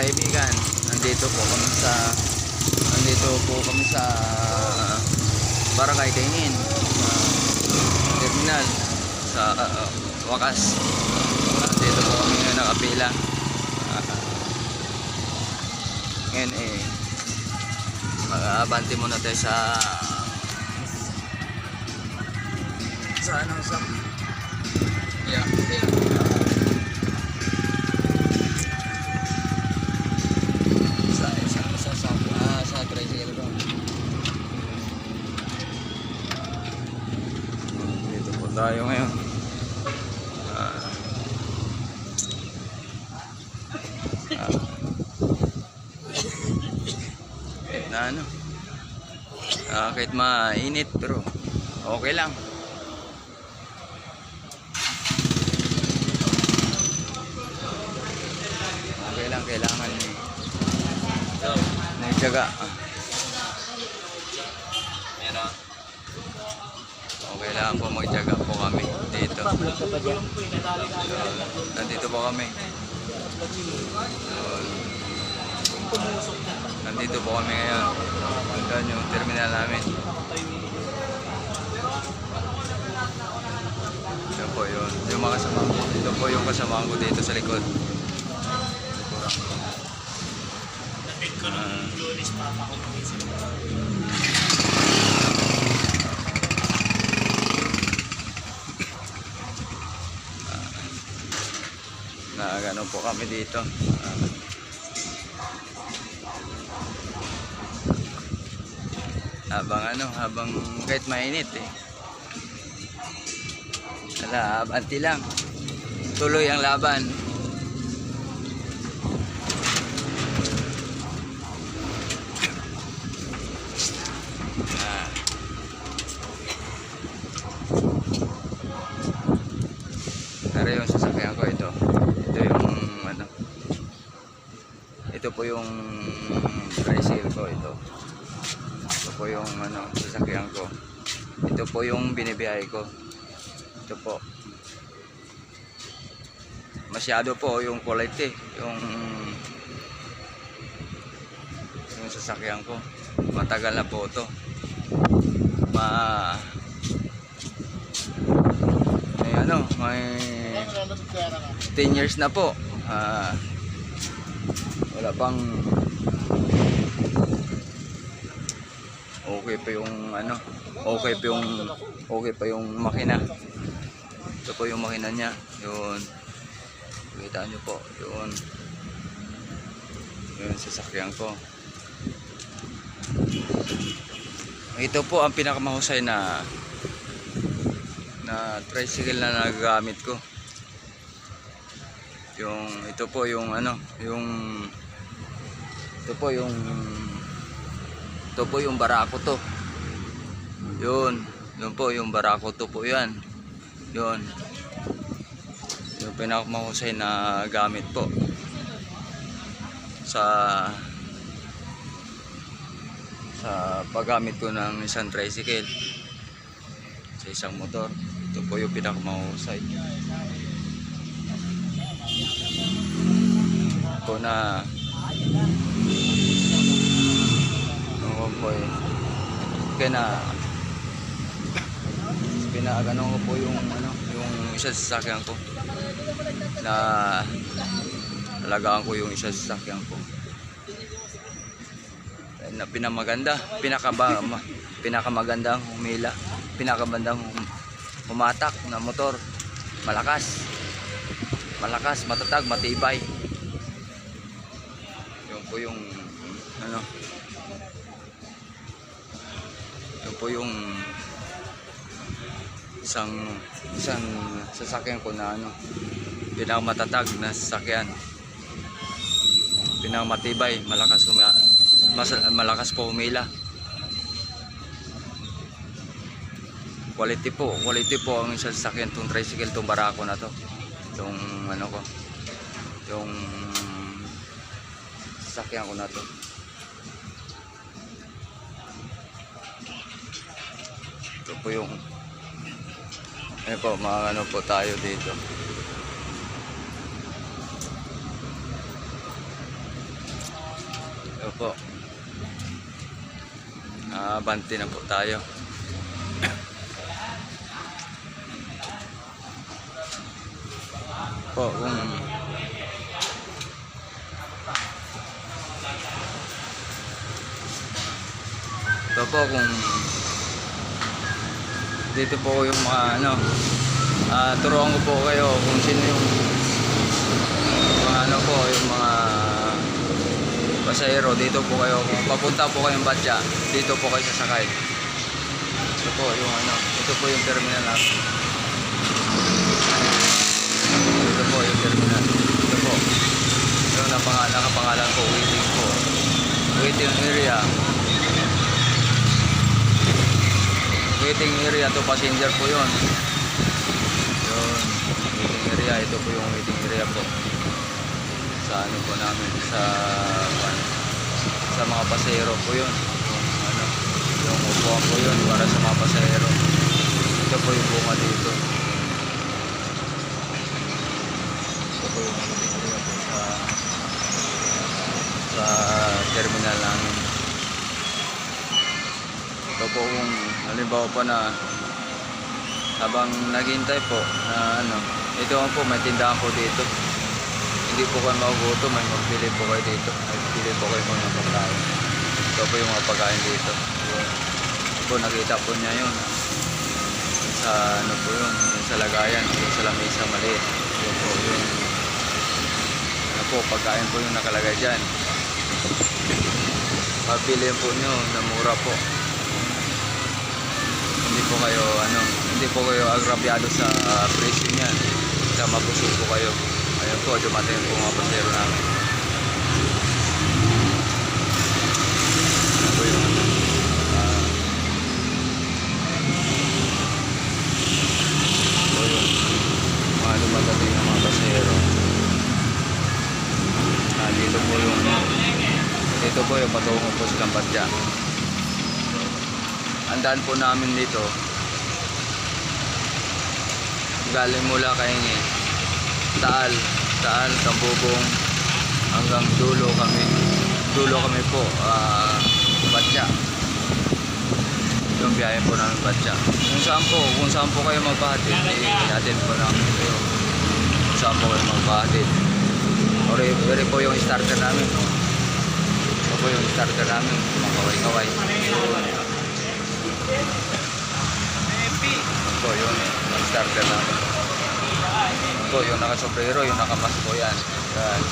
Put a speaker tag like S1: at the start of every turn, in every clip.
S1: kaibigan, nandito po kami sa nandito po kami sa Barangay Kainin sa terminal sa uh, wakas. Nandito po kami ngayon nakapila. Ah, ngayon eh mag-abante muna tayo sa sa ano sa yeah, yeah. Tayo ngayon. Ah. Kahit na ano. Ah, kahit mainit pero okay lang. Lang po kami dito. Nandito po kami. Nandito po kami ngayon. Doon yung terminal namin. Ito po yun. Yung mga kasama ko. Ito po yung kasama ko dito sa likod. Ah. na gano'n po kami dito. Ah. habang ano, habang kahit mainit eh. Wala, abanti lang. Tuloy ang laban. Ah. Pero yung sasakyan ko ito. Ito yung ano. Ito po yung tricycle ko ito. Ito po yung ano, sasakyan ko. Ito po yung binibiyahe ko. Ito po. Masyado po yung quality, yung yung sasakyan ko. Matagal na po ito. Ma may ano, may 10 years na po. Ah, wala pang okay pa yung ano, okay pa yung okay pa yung makina. Ito po yung makina niya. Yun. Kita niyo po, yun. Yun sasakyan ko. Ito po ang pinakamahusay na na tricycle na nagagamit ko. Yung ito po yung ano, yung ito po yung ito po yung barako to. Yun, yun po yung barako to po 'yan. Yun. Yung pinakamahusay na gamit po sa sa paggamit ko ng isang tricycle sa isang motor. Ito po yung pinakamahusay. Ito na po eh. Kaya na pinagano ko po yung ano, yung isa sa sasakyan ko. Na alagaan ko yung isa sa sasakyan ko. Na pinamaganda pinakaba ma- pinakamagandang humila pinakamagandang hum- humatak na motor. Malakas. Malakas matatag matibay. Yun po yung ano po yung isang isang sasakyan ko na ano pinakamatatag na sasakyan. Pinakamatibay malakas huma, mas, malakas po humila. Quality po quality po ang isang sasakyan tong tricycle tong barako na to. Yung ano ko yung sasakyan ko na to ito po yung eh po mga ano po tayo dito po. Ah, bante na po tayo. po, kung ito po kung dito po yung mga ano ah turuan ko po kayo kung sino yung mga ano po yung mga pasahero. Dito po kayo kung papunta po kayong Batya. Dito po kayo sasakay. Ito po yung ano ito po yung terminal natin ito po yung terminal. Ito po. Yung napangalan nakapangalan po waiting po. Waiting area waiting area to passenger po yun. Yun waiting area. Ito po yung waiting area po. Sa ano po namin sa sa mga pasahero po yun. Yung ano yung upuan po yun para sa mga pasahero ito po yung bunga dito. Ito po yung waiting area po sa sa terminal namin. Ito po kung halimbawa pa na habang naghihintay po na ano ito po may tindahan po dito. Hindi po kayo magugutom may magbili po kayo dito. May bili po kayo mga pagkain. Ito po yung mga pagkain dito. Po nakita po niya yun. Sa ano po yun sa lagayan yung sa lamesa maliit. Yun po yun. Ano po pagkain po yung nakalagay dyan. Mabili po nyo na mura po po kayo ano hindi po kayo agrabyado sa uh, presyo niyan. Sa mabusog po kayo. Ayun po dumating po mga pasero namin. Ano yung ano ah, po yung mga dumadating ng mga pasero. Ah, dito po yung dito po yung patungo po silang badya ang daan po namin dito. Galing mula kay Taal, Taal, Kambubong hanggang dulo kami. Dulo kami po ah Batya. Yung biyahe po namin Batya. Kung saan po, kung saan po kayo magpahatid eh, atin po namin kayo kung saan po kayo magpahatid ori, ori po yung starter namin. Ito po yung starter namin. Mga kaway-kaway ito yun starter namin ito yung nakasombrero yung nakamas po yan. Yan.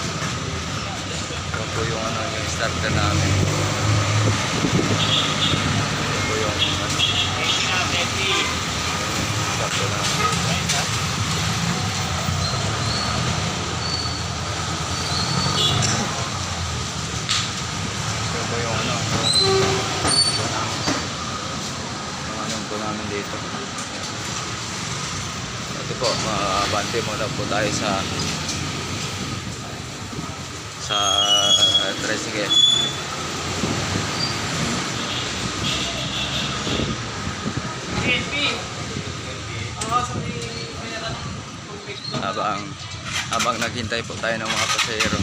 S1: Ito po yung ano yung starter namin. Ito po yung ano. Starter namin ito po yung ano yung yung ano po namin dito. Ito po mabante muna po tayo sa sa uh, tricycle. Habang habang naghintay po tayo ng mga pasahero.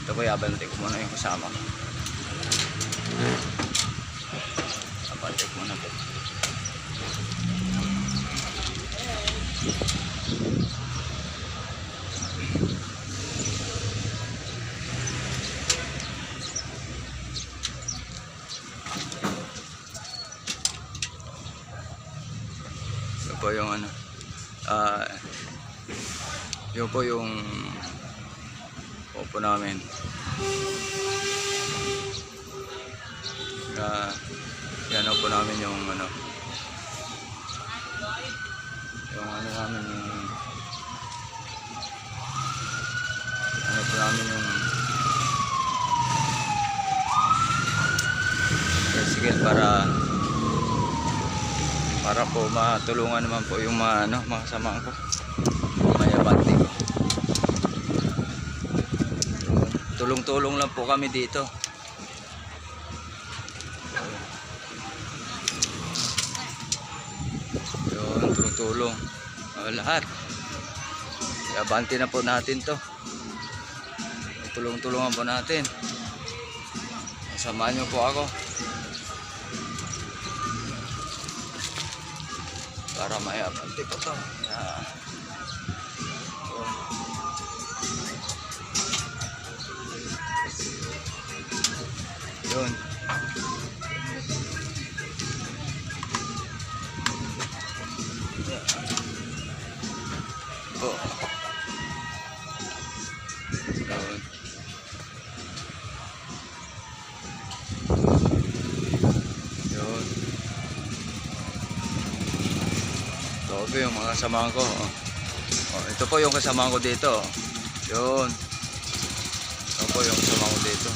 S1: Ito po yabante ko muna yung kasama ko ko muna po ito po yung ano ah yun po yung opo namin Ah, yan po namin yung ano yung ano namin yung ano po namin yung tricycle para para po matulungan naman po yung mga ano mga kasama ko. May abante. Ko tulong-tulong lang po kami dito tulong-tulong Ah, lahat Abante na po natin to. Tulong-tulungan po natin. Samahan niyo po ako. Para may abante po to. Yeah. Yun. Kasamahan ko. Oh. Oh, ito po yung kasamahan ko dito. Yun. Ito po yung kasamahan ko dito.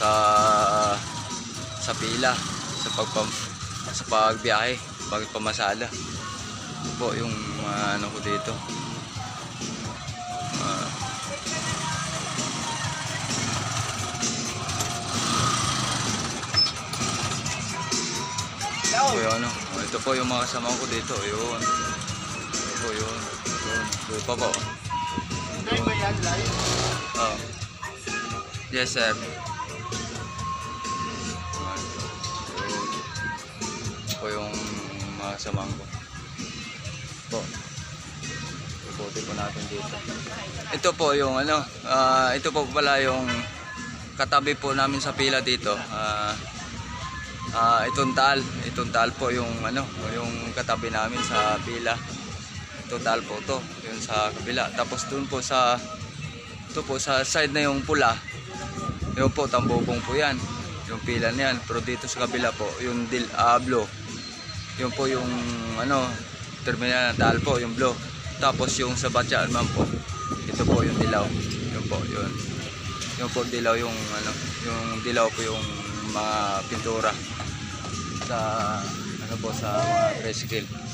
S1: Sa sa pila. Sa pagpam sa pagbiyahe. Pagpamasala. Ito po yung mga ano ko dito. Ah. Ito po ano. Oh, ito po yung mga kasama ko dito. Yun. Po yun. Yun. Yun pa po.
S2: Live ba yan? Live?
S1: Oh. Yes, sir. Po yung mga kasama ko. Po. Ibuti po natin dito. Ito po yung ano. ah, ito po pala yung katabi po namin sa pila dito. Ah, Ah, itong tal, itong tal po yung ano, yung katabi namin sa pila. Ito tal po to, yun sa kabila. Tapos dun po sa ito po sa side na yung pula. Yung po tambubong po 'yan. Yung pila niyan. Pero dito sa kabila po, yung dil blue. Yung po yung ano, terminal ng tal po, yung blue. Tapos yung sa batya naman po. Ito po yung dilaw. Yun po, yun. Yung po dilaw yung ano, yung dilaw po yung mga pintura sa ano po sa mga tricycle.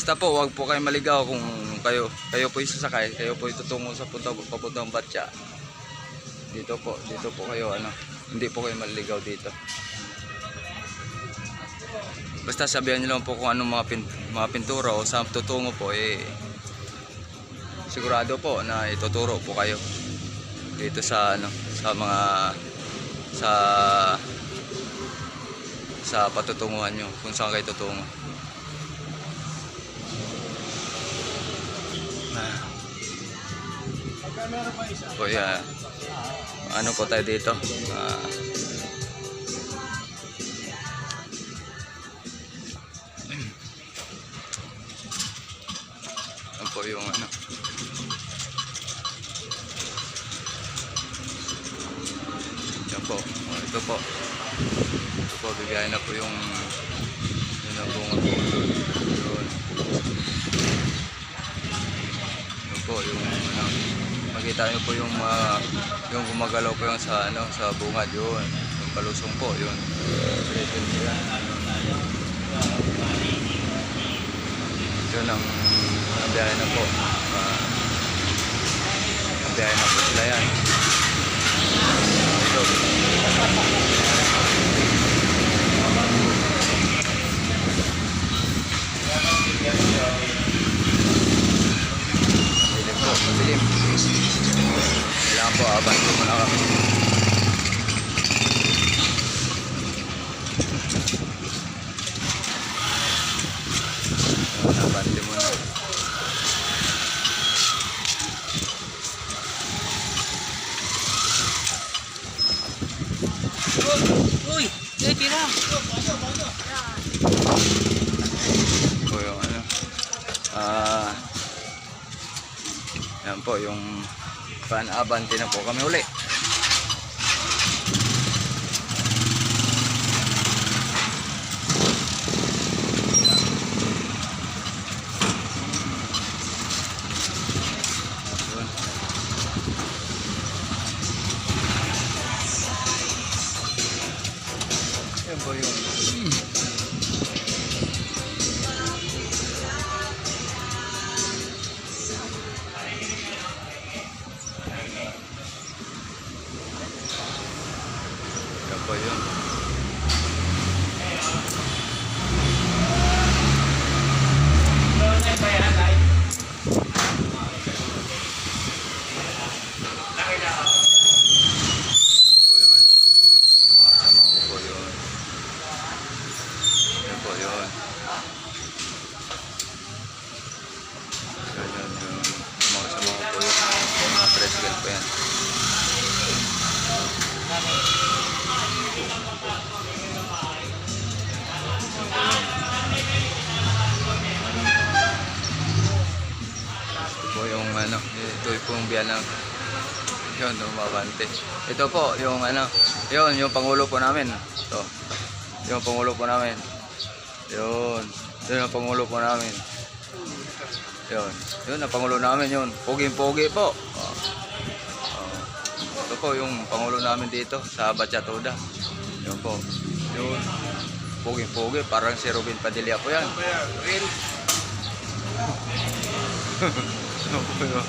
S1: Basta po, wag po kayo maligaw kung kayo kayo po isasakay, kayo po itutungo sa punta papuntang Batya. Dito po, dito po kayo ano, hindi po kayo maligaw dito. Basta sabihan niyo lang po kung anong mga, pin, mga pintura o saan tutungo po eh sigurado po na ituturo po kayo dito sa ano sa mga sa sa patutunguhan nyo kung saan kayo tutungo. Ah.
S2: Magkamera pa isa.
S1: Kuya, ano po tayo dito? Ah, ano po yung ano? Yan po. Oh, ito po. Ito po, bibiyahin na po yung yun ang bunga po. Yun. Yun po, yung ano, makita nyo po yung mga yung gumagalaw po yung sa ano sa bungad yun. Yung palusong po yun. Pretend po yan yun ang biyahe na po. Ang biyahe na po sila yan. Madilim po, madilim. Kailangan po, abante muna kami. Ayun, Abante muna.
S2: Uy! Eh, tira!
S1: po yung ano. Ah. yan po yung pan abante na po kami uli. Ito po, yung ano, yun, yung pangulo po namin. Ito, yung pangulo po namin. Yun, yun ang pangulo po namin. Yun, yun ang pangulo namin yun. Poging-pogi po. Oh. Oh. Ito po yung pangulo namin dito sa Bachatoda. Yun po. Yun. Poging-pogi, parang si Robin Padilla po yan. Yun po yun.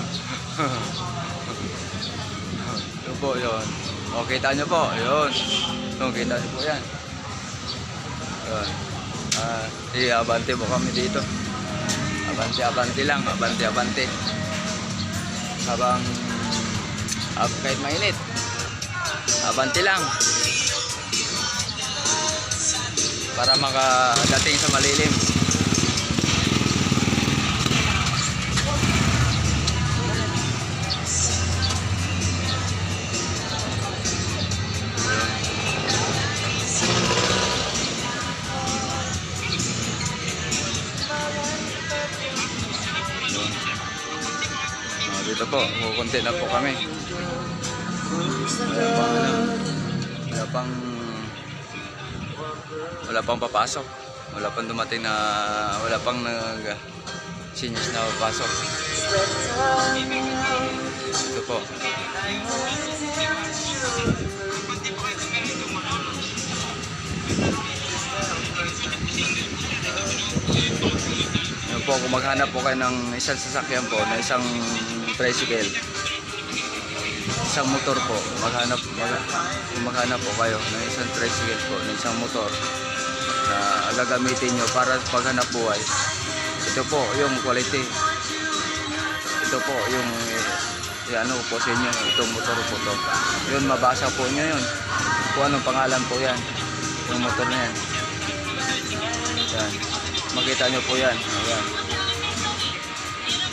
S1: Yun po yun. O, kita nyo po. Yun. Yun, kita nyo po yan. Yun. Ah, di, abante po kami dito. Abante, abante lang. Abante, abante. Habang ah, kahit mainit. Abante lang. Para makadating sa malilim. Po, kukunti na po kami. Wala pang wala pang wala pang papasok. Wala pang dumating na wala pang nag seniors na papasok. Ito po. Yun po, kung maghanap po kayo ng isang sasakyan po, na isang tricycle, isang motor po, maghanap, mag, maghanap po kayo ng isang tricycle po, ng isang motor na gagamitin nyo para paghanap buhay. Ito po, yung quality. Ito po, yung eh, ano po sa inyo, itong motor po to. Yun, mabasa po nyo yun. Kung anong pangalan po yan, yung motor na yan. Yan. Makita nyo po yan. Ayan.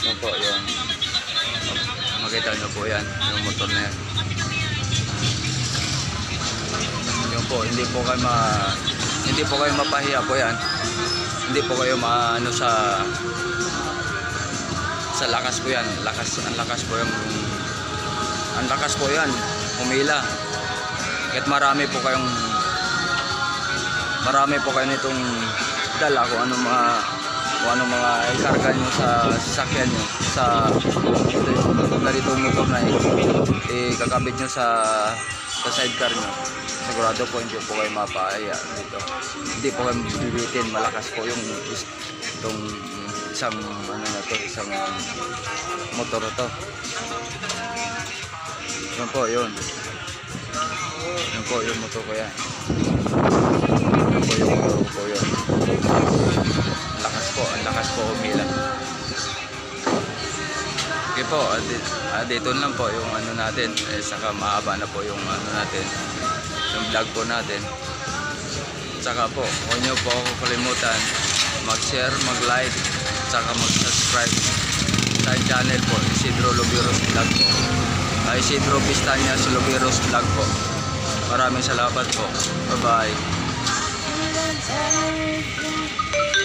S1: Yan po, yan. Makita nyo po yan, yung motor na yan. Yun po, hindi po kayo ma... Hindi po kayo mapahiya po yan. Hindi po kayo maano sa... Sa lakas po yan. Lakas, ang lakas po yung... Ang lakas po yan. Humila. Kahit marami po kayong... Marami po kayo nitong dala kung anong mga kung anong mga ikarga nyo sa sasakyan nyo sa ito yung ganitong motor na ito eh nyo sa sa sidecar nyo. Sigurado po hindi po kayo mapaya dito. Hindi po kayo bibitin. Malakas po yung itong isang ano na to isang motor na to. Yun po yun. Yun po yung motor ko yan. Yun po yung motor ko yun lakas po, ang lakas po umila. Okay po, ah, dito lang po yung ano natin, eh, saka mahaba na po yung ano natin, yung vlog po natin. Saka po, huwag niyo po ako kalimutan mag-share, mag-like, saka mag-subscribe sa channel po, Isidro Lobiros Vlog po. Ah, Isidro Pistanyas Lobiros Vlog po. Maraming salamat po. Bye-bye. Oh, my God.